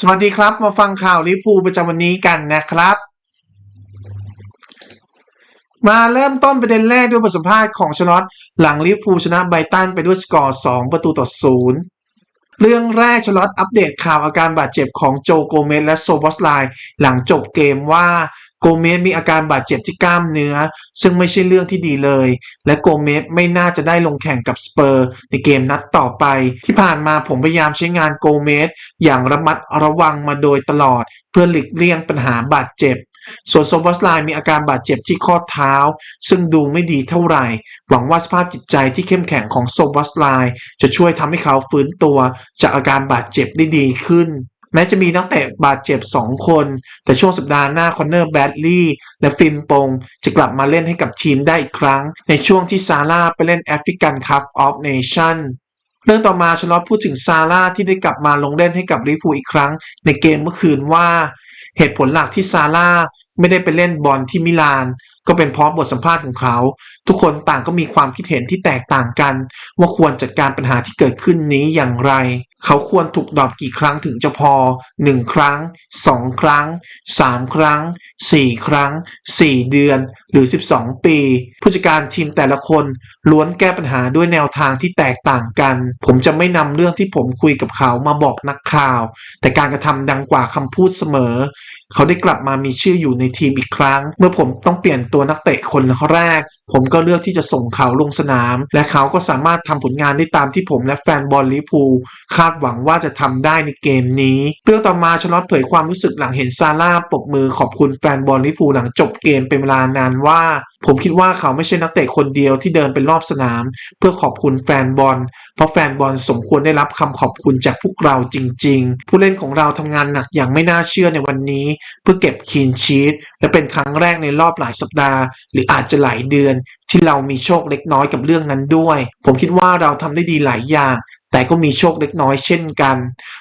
สวัสดีครับ มาฟังข่าวลิพูประจำวันนี้กันนะครับ มาเริ่มต้นประเด็นแรกด้วยบทสัมภาษณ์ของชลอตหลังลิพูชนะไบตันไปด้วยสกอร์ 2 ประตูต่อ0เรื่องแรกชลอตอัปเดตข่าวอาการบาดเจ็บของโจโกเมสและโซบอสไลน์หลังจบเกมว่า โกเมสมีอาการบาดเจ็บที่กล้ามเนื้อ ซึ่งไม่ใช่เรื่องที่ดีเลย และโกเมสไม่น่าจะได้ลงแข่งกับสเปอร์ในเกมนัดต่อไป ที่ผ่านมาผมพยายามใช้งานโกเมสอย่างระมัดระวังมาโดยตลอด เพื่อหลีกเลี่ยงปัญหาบาดเจ็บ ส่วนโซบอสไลมีอาการบาดเจ็บที่ข้อเท้า ซึ่งดูไม่ดีเท่าไหร่ หวังว่าสภาพจิตใจที่เข้มแข็งของโซบอสไลจะช่วยทำให้เขาฟื้นตัวจากอาการบาดเจ็บได้ดีขึ้น แม้จะมีนักเตะบาดเจ็บ 2 คน แต่ช่วงสัปดาห์หน้าคอนเนอร์แบดลีย์และฟินปง จะกลับมาเล่นให้กับทีมได้อีกครั้ง ในช่วงที่ซาร่าไปเล่นแอฟริกันคัพออฟเนชั่นเรื่องต่อมาชลอตพูดถึงซาร่าที่ได้กลับมาลงเล่นให้กับลิเวอร์พูอีกครั้ง ในเกมเมื่อคืนว่า เหตุผลหลักที่ซาร่าไม่ได้ไปเล่นบอลที่มิลาน ก็เป็นเพราะบทสัมภาษณ์ของเขา ทุกคนต่างก็มีความคิดเห็นที่แตกต่างกัน ว่าควรจัดการปัญหาที่เกิดขึ้นนี้อย่างไร เขาควรถูกดรอปกี่ครั้งถึงจะพอ 1 ครั้ง 2 ครั้ง 3 ครั้ง 4 ครั้ง 4 เดือน หรือ 12 ปี ผู้จัดการทีมแต่ละคนล้วนแก้ปัญหาด้วยแนวทางที่แตกต่างกัน ผมจะไม่นำเรื่องที่ผมคุยกับเขามาบอกนักข่าว แต่การกระทำดังกว่าคำพูดเสมอ เขาได้กลับมามีชื่ออยู่ในทีมอีกครั้ง เมื่อผมต้องเปลี่ยนตัวนักเตะคนแรก ผมก็เลือกที่จะส่งเขาลงสนาม และเขาก็สามารถทำผลงานได้ตามที่ผมและแฟนบอลลิพูคาดหวังว่าจะทำได้ในเกมนี้ เรื่องต่อมาชลอตเผยความรู้สึกหลังเห็นซาร่าปรบมือขอบคุณแฟนบอลลิพูหลังจบเกมเป็นเวลานานว่า ผมคิดว่าเขาไม่ใช่นักเตะคนเดียวที่เดินเป็นรอบสนาม เพื่อขอบคุณแฟนบอล เพราะแฟนบอลสมควรได้รับคำขอบคุณจากพวกเราจริง ๆ ผู้เล่นของเราทำงานหนักอย่างไม่น่าเชื่อในวันนี้ เพื่อเก็บคีนชีตและเป็นครั้งแรกในรอบหลายสัปดาห์ หรืออาจจะหลายเดือน ที่เรามีโชคเล็กน้อยกับเรื่องนั้นด้วย ผมคิดว่าเราทำได้ดีหลายอย่าง แต่ก็มีโชคเล็กน้อยเช่นกัน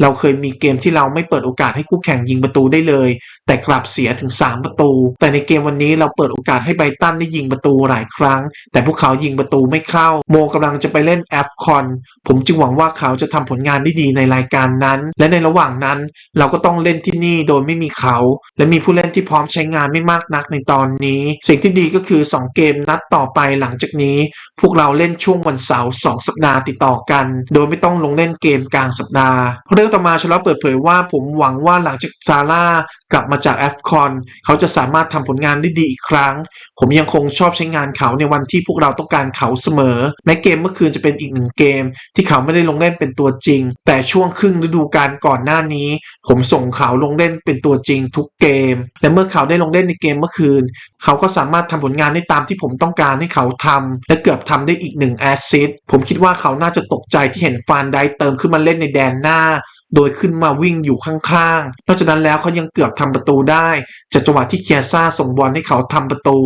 เราเคยมีเกมที่เราไม่เปิดโอกาสให้คู่แข่งยิงประตูได้เลย แต่กลับเสียถึง 3 ประตู แต่ในเกมวันนี้เราเปิดโอกาสให้ไบตันได้ยิงประตูหลายครั้ง แต่พวกเขายิงประตูไม่เข้า โมกำลังจะไปเล่นแอฟคอนผมจึงหวังว่าเขาจะทำผลงานได้ดีในรายการนั้น และในระหว่างนั้นเราก็ต้องเล่นที่นี่โดยไม่มีเขา และมีผู้เล่นที่พร้อมใช้งานไม่มากนักในตอนนี้ สิ่งที่ดีก็คือ 2 เกมนัดต่อไปหลังจากนี้ พวกเราเล่นช่วงวันเสาร์2สัปดาห์ติดต่อกัน โดยไม่ต้องลงเล่นเกมกลางสัปดาห์เรื่องต่อมาชลอตเปิดเผยว่าผมหวังว่าหลังจากซาร่ากลับมาจากแอฟคอนเขาจะสามารถทำผลงานได้ดีอีกครั้ง ผมยังคงชอบใช้งานเขาในวันที่พวกเราต้องการเขาเสมอแม้เกมเมื่อคืนจะเป็นอีกหนึ่งเกม ที่เขาไม่ได้ลงเล่นเป็นตัวจริง แต่ช่วงครึ่งฤดูกาลก่อนหน้านี้ ผมส่งเขาลงเล่นเป็นตัวจริงทุกเกม และเมื่อเขาได้ลงเล่นในเกมเมื่อคืน เขาก็สามารถทำผลงานได้ตามที่ผมต้องการให้เขาทำและเกือบทำได้อีกหนึ่งแอสซิสผมคิดว่าเขาน่าจะตกใจที่เห็นฟานไดเติมขึ้นมาเล่นในแดนหน้า โดยขึ้นมาวิ่งอยู่ข้างๆนอกจากนั้นแล้วเขายังเกือบทำประตูได้จากจังหวะที่เคียซ่าส่งบอลให้เขาทำประตู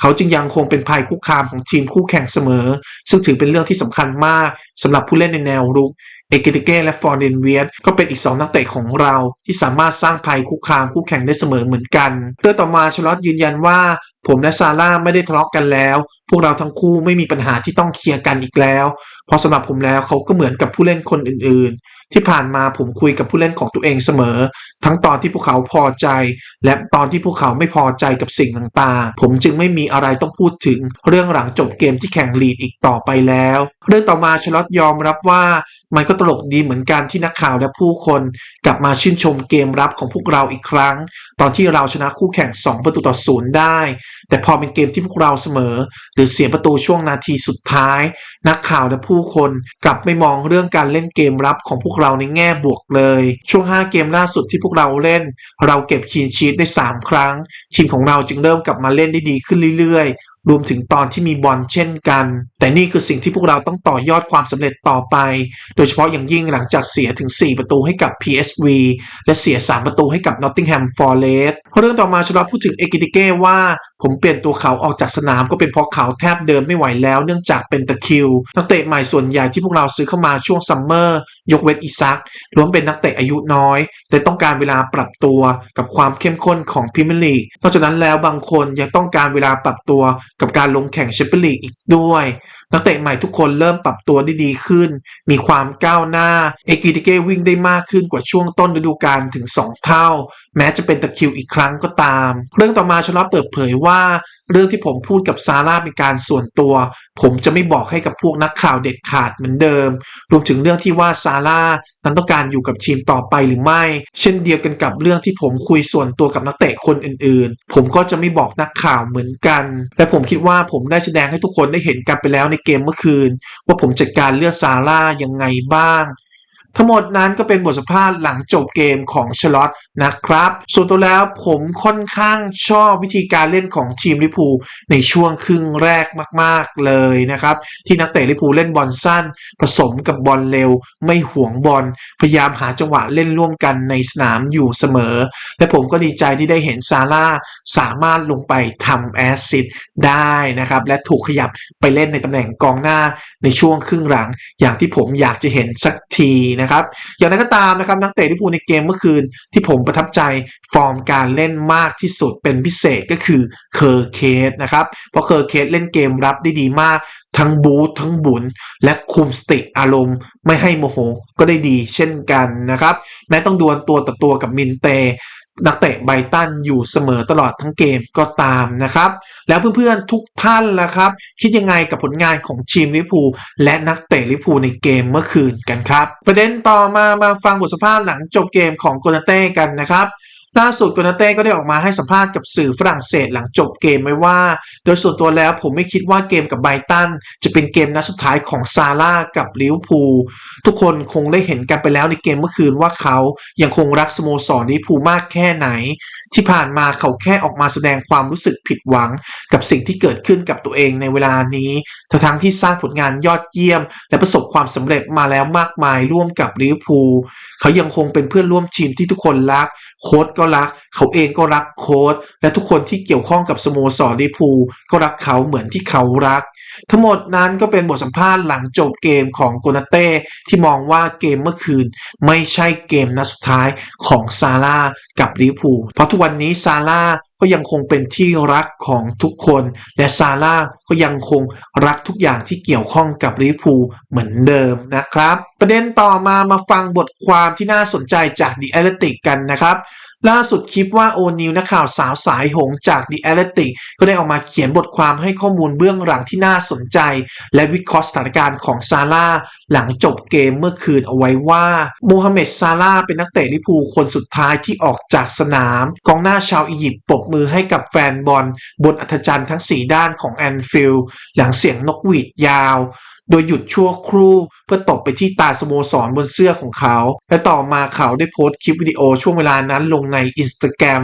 เขาจึงยังคงเป็นภัยคุกคามของทีมคู่แข่งเสมอ ซึ่งถือเป็นเรื่องที่สำคัญมากสำหรับผู้เล่นในแนวรุกเอเกติเก้และฟอร์เดนเวียสก็เป็นอีกสองนักเตะของเราที่สามารถสร้างภัยคุกคามคู่แข่งได้เสมอเหมือนกันเรื่องต่อมาชลอตยืนยันว่า ผมและซาร่าไม่ได้ทะเลาะกันแล้ว พวกเราทั้งคู่ไม่มีปัญหาที่ต้องเคลียร์กันอีกแล้วเพราะสำหรับผมแล้วเขาก็เหมือนกับผู้เล่นคนอื่นๆ ที่ผ่านมาผมคุยกับผู้เล่นของตัวเองเสมอ ทั้งตอนที่พวกเขาพอใจ และตอนที่พวกเขาไม่พอใจกับสิ่งต่างๆ ผมจึงไม่มีอะไรต้องพูดถึงเรื่องหลังจบเกมที่แข่งลีดอีกต่อไปแล้ว เรื่องต่อมาชลอตยอมรับว่ามันก็ตลกดีเหมือนกันที่นักข่าวและผู้คนกลับมาชื่นชมเกมรับของพวกเราอีกครั้ง ตอนที่เราชนะคู่แข่ง 2 ประตูต่อศูนย์ได้ แต่พอเป็นเกมที่พวกเราเสมอ หรือเสียประตูช่วงนาทีสุดท้าย นักข่าวและผู้คนกลับไม่มองเรื่องการเล่นเกมรับของพวกเราในแง่บวกเลย ช่วง 5 เกมล่าสุดที่พวกเราเล่น เราเก็บคีนชีตได้ 3 ครั้ง ทีมของเราจึงเริ่มกลับมาเล่นได้ดีขึ้นเรื่อยๆ รวมถึงตอนที่มีบอลเช่นกัน แต่นี่คือสิ่งที่พวกเราต้องต่อยอดความสำเร็จต่อไป โดยเฉพาะอย่างยิ่งหลังจากเสียถึง 4 ประตูให้กับ PSV และเสีย 3 ประตูให้กับ Nottingham Forest เรื่องต่อมาชลอตพูดถึงเอกิติเก้ว่า ผมเปลี่ยนตัวเขาออกจากสนามก็เป็นเพราะเขาแทบเดินไม่ไหวแล้วเนื่องจากเป็นตะคิว นักเตะใหม่ส่วนใหญ่ที่พวกเราซื้อเข้ามาช่วงซัมเมอร์ยกเว้นอิซักล้วนเป็นนักเตะอายุน้อยและต้องการเวลาปรับตัวกับความเข้มข้นของพรีเมียร์ลีกนอกจากนั้นแล้วบางคนยังต้องการเวลาปรับตัวกับการลงแข่งแชมเปี้ยนลีกอีกด้วย นักเตะใหม่ทุกคนเริ่มปรับตัวได้ดีขึ้น มีความก้าวหน้า เอกิติเกวิ่งได้มากขึ้นกว่าช่วงต้นฤดูกาลถึง 2 เท่า แม้จะเป็นตะคิวอีกครั้งก็ตาม เรื่องต่อมาชลอเปิดเผยว่าเรื่องที่ผมพูดกับซาร่าเป็นการส่วนตัว ผมจะไม่บอกให้กับพวกนักข่าวเด็ดขาดเหมือนเดิม รวมถึงเรื่องที่ว่าซาร่านั้นต้องการอยู่กับทีมต่อไปหรือไม่ เช่นเดียวกันกับเรื่องที่ผมคุยส่วนตัวกับนักเตะคนอื่นๆ ผมก็จะไม่บอกนักข่าวเหมือนกัน และผมคิดว่าผมได้แสดงให้ทุกคนได้เห็นกันไปแล้วในเกมเมื่อคืน ว่าผมจัดการเลือกซาร่ายังไงบ้าง ทั้งหมดนั้นก็เป็นบทสัมภาษณ์หลังจบเกมของชลอตนะครับ ส่วนตัวแล้วผมค่อนข้างชอบวิธีการเล่นของทีมลิพูในช่วงครึ่งแรกมาก ๆ เลยนะครับ ที่นักเตะลิพูเล่นบอลสั้น ผสมกับบอลเร็ว ไม่หวงบอล พยายามหาจังหวะเล่นร่วมกันในสนามอยู่เสมอ และผมก็ดีใจที่ได้เห็นซาร่าสามารถลงไปทำแอสซิสได้นะครับ และถูกขยับไปเล่นในตำแหน่งกองหน้าในช่วงครึ่งหลัง อย่างที่ผมอยากจะเห็นสักทีนะครับ อย่างไรก็ตามนะครับนักเตะลิเวอร์พูลในเกมเมื่อคืนที่ผมประทับใจฟอร์มการเล่นมากที่สุดเป็นพิเศษก็คือเคอร์เคสนะครับเพราะเคอร์เคสเล่นเกมรับได้ดีมากทั้งบูททั้งบุญและคุมสติอารมณ์ ไม่ให้โมโหก็ได้ดีเช่นกันนะครับ แม้ต้องดวลตัวต่อตัวกับมินเต นักเตะไบตันอยู่เสมอตลอดทั้งเกมก็ตามนะครับ แล้วเพื่อนๆทุกท่านล่ะครับ คิดยังไงกับผลงานของทีมลิพูและนักเตะลิพูในเกมเมื่อคืนกันครับ ประเด็นต่อมามาฟังบทสัมภาษณ์หลังจบเกมของโกนาเต้กันนะครับ ล่าสุดโกนาเต้ก็ได้ออกมาให้สัมภาษณ์กับสื่อฝรั่งเศสหลังจบเกมไว้ว่า โดยส่วนตัวแล้วผมไม่คิดว่าเกมกับไบตัน จะเป็นเกมนัดสุดท้ายของซาร่ากับลิวพูทุกคนคงได้เห็นกันไปแล้วในเกมเมื่อคืนว่าเขายังคงรักสโมสรลิวพูมากแค่ไหน ที่ผ่านมาเขาแค่ออกมาแสดงความรู้สึกผิดหวัง กับสิ่งที่เกิดขึ้นกับตัวเองในเวลานี้ทั้งที่สร้างผลงานยอดเยี่ยม และประสบความสำเร็จมาแล้วมากมายร่วมกับลิวพูเขายังคงเป็นเพื่อนร่วมทีมที่ทุกคนรักโค้ชก็รัก เขาเองก็รักโค้ชและทุกคนที่เกี่ยวข้องกับสโมสรลิเวอร์พูก็รักเขาเหมือนที่เขารัก ทั้งหมดนั้นก็เป็นบทสัมภาษณ์หลังจบเกมของโกนาเต้ที่มองว่าเกมเมื่อคืน ไม่ใช่เกมนัดสุดท้ายของซาร่ากับลิเวอร์พูเพราะทุกวันนี้ซาร่าก็ยังคงเป็นที่รักของทุกคน และซาร่าก็ยังคงรักทุกอย่างที่เกี่ยวข้องกับลิเวอร์พูเหมือนเดิมนะครับ ประเด็นต่อมามาฟังบทความที่น่าสนใจจาก The Athletic กันนะครับล่าสุดคลิปว่าโอนิวนักข่าวสาวสายหงจาก The Athletic ก็ได้ออกมาเขียนบทความให้ข้อมูลเบื้องหลังที่น่าสนใจ และวิเคราะห์สถานการณ์ของซาร่าหลังจบเกมเมื่อคืนเอาไว้ว่าโมฮัมเหม็ดซาร่าเป็นนักเตะลิพูคนสุดท้ายที่ออกจากสนาม กองหน้าชาวอียิปต์ปรบมือให้กับแฟนบอล บนอัธจันทร์ทั้ง 4 ด้านของแอนฟิลด์หลังเสียงนกหวีดยาว โดยหยุดชั่วครู่เพื่อตบไปที่ตาสโมสรบนเสื้อของเขา และต่อมาเขาได้โพสต์คลิปวิดีโอช่วงเวลานั้นลงในอินสตาแกรม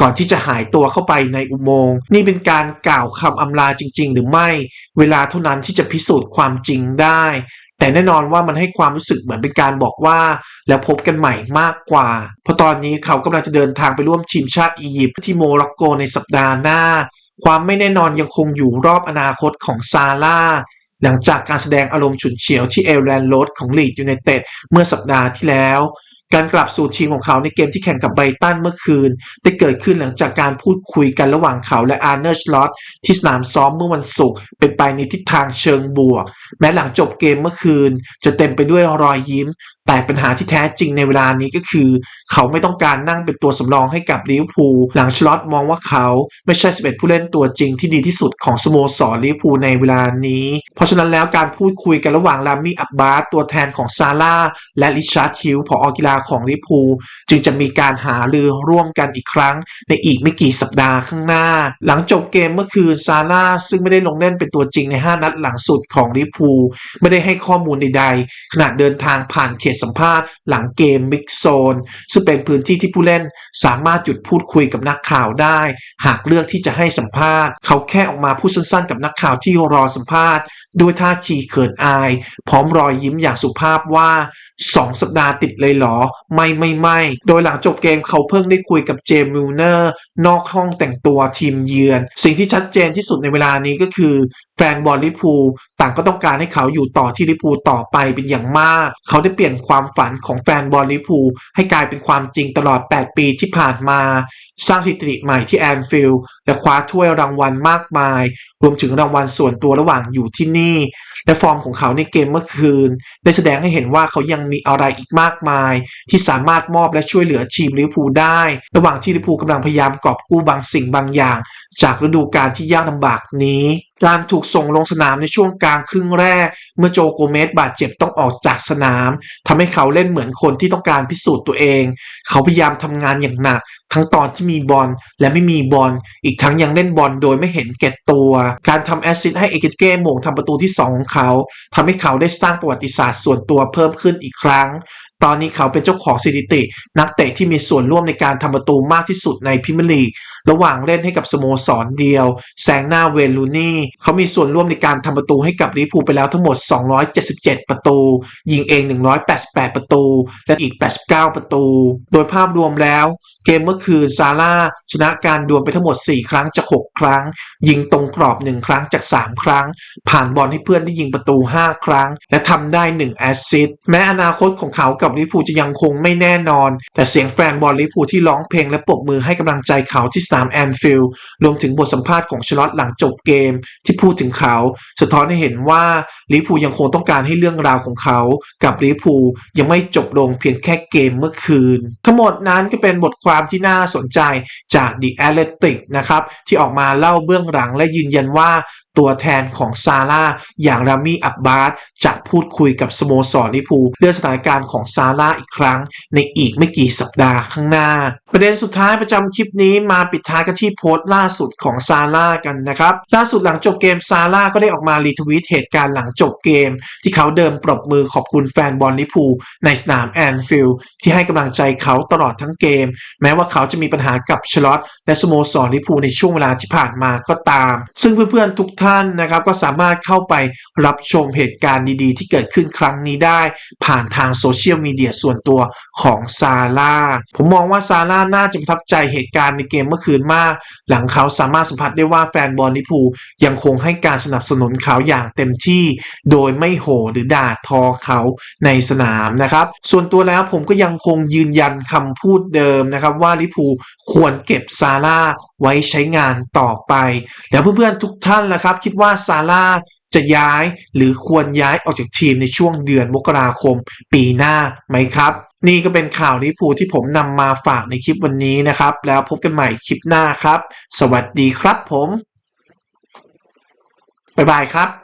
ก่อนที่จะหายตัวเข้าไปในอุโมงค์ นี่เป็นการกล่าวคำอำลาจริง ๆ หรือไม่ เวลาเท่านั้นที่จะพิสูจน์ความจริงได้ แต่แน่นอนว่ามันให้ความรู้สึกเหมือนเป็นการบอกว่า แล้วพบกันใหม่มากกว่า เพราะตอนนี้เขากำลังจะเดินทางไปร่วมทีมชาติอียิปต์ที่โมร็อกโกในสัปดาห์หน้า ความไม่แน่นอนยังคงอยู่รอบอนาคตของซาร่า หลังจากการแสดงอารมณ์ฉุนเฉียวที่เอลแลนโรดของลีดยูไนเต็ดเมื่อสัปดาห์ที่แล้ว การกลับสู่ทีมของเขาในเกมที่แข่งกับไบรตันเมื่อคืน ได้เกิดขึ้นหลังจากการพูดคุยกันระหว่างเขาและอาร์เนอร์ชลอตที่สนามซ้อมเมื่อวันศุกร์เป็นไปในทิศทางเชิงบวก แม้หลังจบเกมเมื่อคืน จะเต็มไปด้วยรอยยิ้ม แต่ปัญหาที่แท้จริงในเวลานี้ก็คือ เขาไม่ต้องการนั่งเป็นตัวสำรองให้กับลิเวอร์พูลหลังชลอตมองว่าเขาไม่ใช่ 11 ผู้เล่นตัวจริงที่ดีที่สุดของสโมสรลิเวอร์พูลในเวลานี้ เพราะฉะนั้นแล้วการพูดคุยกันระหว่างลามี่อับบาสตัวแทนของซาร่าและริชาร์ดฮิลผอกีฬาของลิเวอร์พูลจึงจะมีการหารือร่วมกันอีกครั้ง ในอีกไม่กี่สัปดาห์ข้างหน้า หลังจบเกมเมื่อคืนซาร่าซึ่งไม่ได้ลงเล่นเป็นตัวจริงใน 5 นัดหลังสุดของลิเวอร์พูลไม่ได้ให้ข้อมูลใดๆขณะเดินทางผ่านเขตสัมภาษณ์หลังเกมมิกโซน ซึ่งเป็นพื้นที่ที่ผู้เล่นสามารถหยุดพูดคุยกับนักข่าวได้ หากเลือกที่จะให้สัมภาษณ์ เขาแค่ออกมาพูดสั้นๆ กับนักข่าวที่รอสัมภาษณ์ ด้วยท่าทีเขินอาย พร้อมรอยยิ้มอย่างสุภาพว่า 2 สัปดาห์ติดเลยเหรอ ไม่ไม่ไม่ โดยหลังจบเกมเขาเพิ่งได้คุยกับเจมส์มิลเนอร์ นอกห้องแต่งตัวทีมเยือน สิ่งที่ชัดเจนที่สุดในเวลานี้ก็คือ แฟนบอลลิพูต่างก็ต้องการให้เขาอยู่ต่อที่ลิพูต่อไปเป็นอย่างมาก เขาได้เปลี่ยนความฝันของแฟนบอลลิพูให้กลายเป็นความจริงตลอด 8 ปีที่ผ่านมา สร้างสถิติใหม่ที่แอนฟิลด์และคว้าถ้วยรางวัลมากมาย รวมถึงรางวัลส่วนตัวระหว่างอยู่ที่นนี่ และฟอร์มของเขาในเกมเมื่อคืน ได้แสดงให้เห็นว่าเขายังมีอะไรอีกมากมาย ที่สามารถมอบและช่วยเหลือทีมลิเวอร์พูลได้ ระหว่างที่ลิเวอร์พูลกำลังพยายามกอบกู้บางสิ่งบางอย่าง จากฤดูกาลที่ยากลำบากนี้ การถูกส่งลงสนามในช่วงกลางครึ่งแรก เมื่อโจโกเมสบาดเจ็บต้องออกจากสนามทำให้เขาเล่นเหมือนคนที่ต้องการพิสูจน์ตัวเอง เขาพยายามทำงานอย่างหนัก ทั้งตอนที่มีบอลและไม่มีบอล อีกทั้งยังเล่นบอลโดยไม่เห็นแก่ตัว การทำแอสซิสต์ให้เอเกเก้โมงทำประตูที่2ของเขาทำให้เขาได้สร้างประวัติศาสตร์ส่วนตัวเพิ่มขึ้นอีกครั้ง ตอนนี้เขาเป็นเจ้าของสถิติ นักเตะที่มีส่วนร่วมในการทำประตูมากที่สุดในพิมลีระหว่างเล่นให้กับสโมสรเดียว แซงหน้าเวลูนี่เขามีส่วนร่วมในการทำประตูให้กับลิเวอร์พูลไปแล้วทั้งหมด 277 ประตู ยิงเอง 188 ประตู และอีก 89 ประตู โดยภาพรวมแล้ว เกมเมื่อคืนซาร่าชนะการดวลไปทั้งหมด 4 ครั้งจาก 6 ครั้ง ยิงตรงกรอบ 1 ครั้งจาก 3 ครั้ง ผ่านบอลให้เพื่อนได้ยิงประตู 5 ครั้ง และทำได้ 1 แอสซิสต์แม้อนาคตของเขากับลิเวอร์พูลจะยังคงไม่แน่นอน แต่เสียงแฟนบอลลิเวอร์พูลที่ร้องเพลงและปรบมือให้กำลังใจเขาที่นามแอนฟิลด์รวมถึงบทสัมภาษณ์ของชลอตหลังจบเกมที่พูดถึงเขา สะท้อนให้เห็นว่าลิพูยังคงต้องการให้เรื่องราวของเขากับลิพูยังไม่จบลงเพียงแค่เกมเมื่อคืน ทั้งหมดนั้นก็เป็นบทความที่น่าสนใจจาก The Athletic นะครับที่ออกมาเล่าเบื้องหลังและยืนยันว่า ตัวแทนของซาร่าอย่างรามีอับบาสจะพูดคุยกับสโมสรลิพูเรื่องสถานการณ์ของซาร่าอีกครั้ง ในอีกไม่กี่สัปดาห์ข้างหน้า ประเด็นสุดท้ายประจำคลิปนี้มาปิดท้ายกันที่โพสต์ล่าสุดของซาร่ากันนะครับ ล่าสุดหลังจบเกมซาร่าก็ได้ออกมารีทวีตเหตุการณ์หลังจบเกม ที่เขาเดิมปรบมือขอบคุณแฟนบอลลิพูในสนามแอนฟิลด์ที่ให้กำลังใจเขาตลอดทั้งเกม แม้ว่าเขาจะมีปัญหากับชลอตและสโมสรลิพูในช่วงเวลาที่ผ่านมาก็ตาม ซึ่งเพื่อนๆทุกท่านนะครับก็สามารถเข้าไปรับชมเหตุการณ์ดีๆ ที่เกิดขึ้นครั้งนี้ได้ ผ่านทางโซเชียลมีเดียส่วนตัวของซาร่าผมมองว่าซาร่าน่าจะประทับใจเหตุการณ์ในเกมเมื่อคืนมาก หลังเขาสามารถสัมผัสได้ว่าแฟนบอลลิพูยังคงให้การสนับสนุนเขาอย่างเต็มที่ โดยไม่โหหรือด่าทอเขาในสนามนะครับ ส่วนตัวแล้วผมก็ยังคงยืนยันคำพูดเดิมนะครับว่าลิพู ควรเก็บซาร่าไว้ใช้งานต่อไป แล้วเพื่อนๆทุกท่านล่ะครับ คิดว่าซาร่าจะย้ายหรือควรย้ายออกจากทีมในช่วงเดือนมกราคมปีหน้าไหมครับนี่ก็เป็นข่าวลิพูที่ผมนำมาฝากในคลิปวันนี้นะครับ แล้วพบกันใหม่คลิปหน้าครับ สวัสดีครับผม บ๊ายบายครับ